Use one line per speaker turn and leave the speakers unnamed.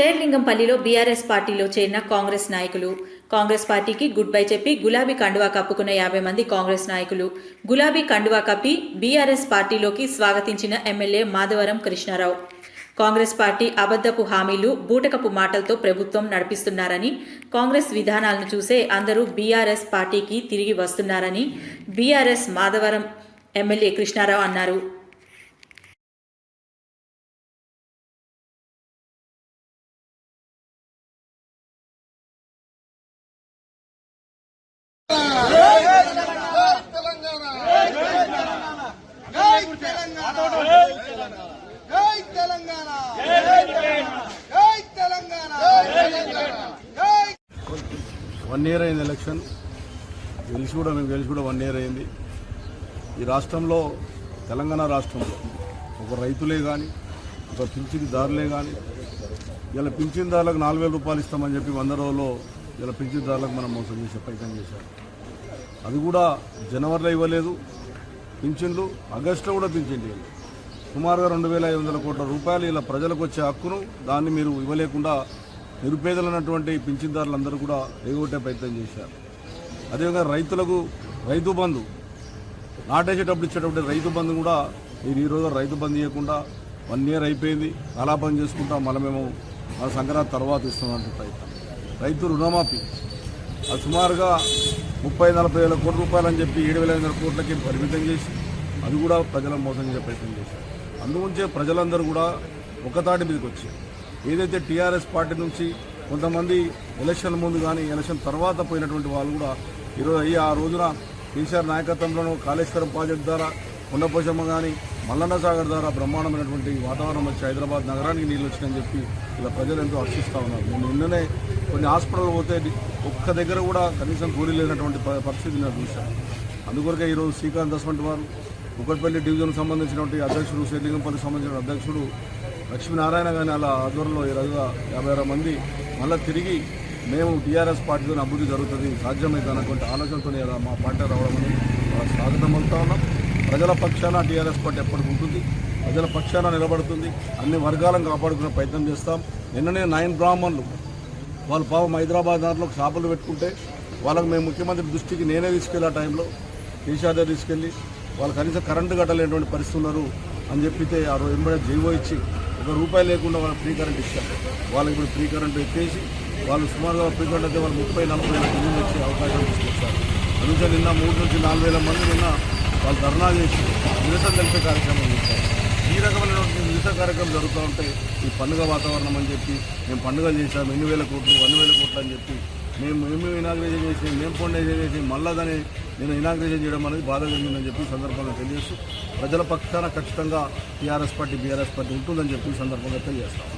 శేర్లింగంపల్లిలో BRS పార్టీలో చేరిన కాంగ్రెస్ నాయకులు. కాంగ్రెస్ పార్టీకి గుడ్ బై చెప్పి గులాబీ కండువా కప్పుకున్న యాభై మంది కాంగ్రెస్ నాయకులు. గులాబీ కండువా కప్పి బీఆర్ఎస్ పార్టీలోకి స్వాగతించిన ఎమ్మెల్యే మాధవరం కృష్ణారావు. కాంగ్రెస్ పార్టీ అబద్ధపు హామీలు బూటకపు మాటలతో ప్రభుత్వం నడిపిస్తున్నారని కాంగ్రెస్ విధానాలను చూసే అందరూ బీఆర్ఎస్ పార్టీకి తిరిగి వస్తున్నారని బీఆర్ఎస్ మాధవరం ఎమ్మెల్యే కృష్ణారావు అన్నారు
జై తెలంగాణ జై తెలంగాణ జై తెలంగాణ జై
వన్ ఇయర్ అయింది ఎలక్షన్. గెలిచి కూడా మేము గెలిచి కూడా వన్ ఇయర్ అయింది. ఈ రాష్ట్రంలో తెలంగాణ రాష్ట్రంలో ఒక రైతులే కానీ ఒక పింఛన్దారులే కానీ ఇలా పింఛన్దారులకు నాలుగు వేల రూపాయలు ఇస్తామని చెప్పి వంద రోజుల్లో ఇలా పింఛన్దారులకు మనం మోసం చేసే ప్రయత్నం చేశారు. అది కూడా జనవరిలో ఇవ్వలేదు. పింఛన్లు ఆగస్టులో కూడా పింఛన్ చేయండి సుమారుగా రెండు వేల ఐదు వందల కోట్ల రూపాయలు ఇలా ప్రజలకు వచ్చే హక్కును దాన్ని మీరు ఇవ్వలేకుండా నిరుపేదలైనటువంటి పింఛన్దారులందరూ కూడా ఎగొట్టే ప్రయత్నం చేశారు. అదేవిధంగా రైతులకు రైతు బంధు నాటేసేటప్పుడు ఇచ్చేటప్పుడు రైతు బంధు కూడా మీరు ఈరోజు రైతు బంధు ఇవ్వకుండా వన్ ఇయర్ అయిపోయింది కలాపం చేసుకుంటా మళ్ళీ మేము మన సంక్రాంతి తర్వాత ఇస్తున్నాం ప్రయత్నం. రైతు రుణమాఫీ అది సుమారుగా ముప్పై నలభై వేల కోట్ల రూపాయలు అని చెప్పి ఏడు వేల ఐదు వందల కోట్లకి పరిమితం చేసి అది కూడా ప్రజల మోసం చేసే ప్రయత్నం చేశారు. అందుగురించే ప్రజలందరూ కూడా ఒకతాటి మీదకి వచ్చారు. ఏదైతే టీఆర్ఎస్ పార్టీ నుంచి కొంతమంది ఎలక్షన్ ముందు కానీ ఎలక్షన్ తర్వాత పోయినటువంటి వాళ్ళు కూడా ఈరోజు అయ్యి ఆ రోజున కేసీఆర్ నాయకత్వంలోనూ కాళేశ్వరం ప్రాజెక్టు ద్వారా కొండపోషమ్మ కానీ మల్లన్న సాగర్ ద్వారా బ్రహ్మాండమైనటువంటి వాతావరణం వచ్చి హైదరాబాద్ నగరానికి నీళ్ళు వచ్చినాయని చెప్పి ఇలా ప్రజలు ఎంతో హర్షిస్తూ ఉన్నారు. నేను నిన్ననే కొన్ని హాస్పిటల్ పోతే ఒక్క దగ్గర కూడా కనీసం కూలీ లేనటువంటి ప- పరిస్థితి నేను చూశాను అందుకొరకే ఈరోజు శ్రీకాంత్ వంటి వారు కుక్కట్పల్లి డివిజన్ సంబంధించినటువంటి అధ్యక్షుడు శ్రీలింగంపల్లికి సంబంధించిన అధ్యక్షుడు లక్ష్మీనారాయణ గారి అలా ఆధ్వర్యంలో ఈ రోజుగా యాభై ఆరు మంది మళ్ళీ తిరిగి మేము టీఆర్ఎస్ పార్టీతో అభివృద్ధి జరుగుతుంది సాధ్యమైతే అన్నటువంటి ఆలోచనతో మా పార్టీ రావడం అనేది. స్వాగతం పలుకుతా ఉన్నాం. ప్రజల పక్షాన టీఆర్ఎస్ పార్టీ ఎప్పటికి ఉంటుంది? ప్రజల పక్షాన నిలబడుతుంది. అన్ని వర్గాలను కాపాడుకునే ప్రయత్నం చేస్తాం. నిన్ననే నైన్ బ్రాహ్మణులు వాళ్ళు పాపం హైదరాబాద్ దాంట్లో షాపులు పెట్టుకుంటే వాళ్ళకి మేము ముఖ్యమంత్రి దృష్టికి నేనే తీసుకెళ్ళి ఆ టైంలో. కేసీఆర్ దగ్గర తీసుకెళ్ళి వాళ్ళు కనీసం కరెంటు కట్టలేటువంటి పరిస్థితి ఉన్నారు అని చెప్పితే ఆ రోజు వెంబడే జీవో ఇచ్చి ఒక రూపాయి లేకుండా వాళ్ళకి ఫ్రీ కరెంట్ ఇచ్చారు. వాళ్ళకి ఇప్పుడు ఫ్రీ కరెంట్ ఎత్తేసి వాళ్ళు సుమారుగా ఫ్రీ కరెంట్ అయితే వాళ్ళు ముప్పై నలభై వేల వచ్చే అవకాశం తీసుకొచ్చారు. అందుకే నిన్న మూడు నుంచి నాలుగు వేల మంది నిన్న వాళ్ళు ధర్నా చేసి నిరసన తెలిపే కార్యక్రమం చేశారు. ఈ రకమైనటువంటి నిరసన కార్యక్రమం జరుగుతూ ఉంటే ఈ పండుగ వాతావరణం అని చెప్పి మేము పండుగలు చేసాము ఎన్ని వేల కోట్లు అన్ని వేల కోట్లు అని చెప్పి మేము మేము ఇనాగ్రేషన్ చేసి మేము ఫౌండేషన్ చేసి మళ్ళా దాన్ని నేను ఇనాగ్రేషన్ చేయడం అనేది బాధ కలిగిందని చెప్పి సందర్భంగా తెలియజేస్తూ ప్రజల పక్షాన ఖచ్చితంగా టీఆర్ఎస్ పార్టీ బీఆర్ఎస్ పార్టీ ఉంటుందని చెప్పి సందర్భంగా తెలియజేస్తాం.